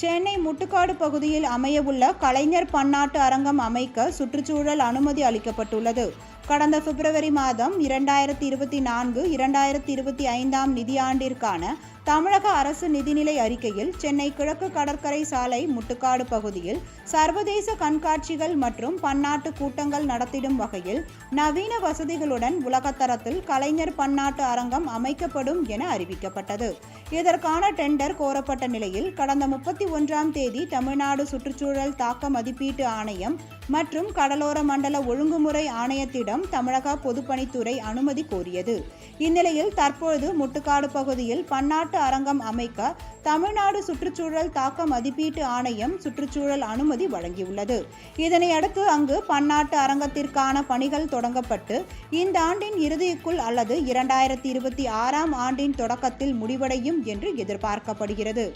சென்னை முட்டுக்காடு பகுதியில் அமையவுள்ள கலைஞர் பன்னாட்டு அரங்கம் அமைக்க சுற்றுச்சூழல் அனுமதி அளிக்கப்பட்டுள்ளது. கடந்த பிப்ரவரி மாதம் இரண்டாயிரத்தி இருபத்தி நான்கு இரண்டாயிரத்தி இருபத்தி ஐந்தாம் நிதியாண்டிற்கான தமிழக அரசு நிதிநிலை அறிக்கையில் சென்னை கிழக்கு கடற்கரை சாலை முட்டுக்காடு பகுதியில் சர்வதேச கண்காட்சிகள் மற்றும் பன்னாட்டு கூட்டங்கள் நடத்திடும் வகையில் நவீன வசதிகளுடன் உலகத்தரத்தில் கலைஞர் பன்னாட்டு அரங்கம் அமைக்கப்படும் என அறிவிக்கப்பட்டது. இதற்கான டெண்டர் கோரப்பட்ட நிலையில் கடந்த முப்பத்தி ஒன்றாம் தேதி தமிழ்நாடு சுற்றுச்சூழல் தாக்க மதிப்பீட்டு ஆணையம் மற்றும் கடலோர மண்டல ஒழுங்குமுறை ஆணையத்திடம் தமிழக பொதுப்பணித்துறை அனுமதி கோரியது. இந்நிலையில் தற்பொழுது முட்டுக்காடு பகுதியில் பன்னாட்டு அரங்கம் அமைக்க தமிழ்நாடு சுற்றுச்சூழல் தாக்க மதிப்பீட்டு ஆணையம் சுற்றுச்சூழல் அனுமதி வழங்கியுள்ளது. இதனையடுத்து அங்கு பன்னாட்டு அரங்கத்திற்கான பணிகள் தொடங்கப்பட்டு இந்த ஆண்டின் இறுதிக்குள் அல்லது இரண்டாயிரத்தி இருபத்தி ஆறாம் ஆண்டின் தொடக்கத்தில் முடிவடையும் என்று எதிர்பார்க்கப்படுகிறது.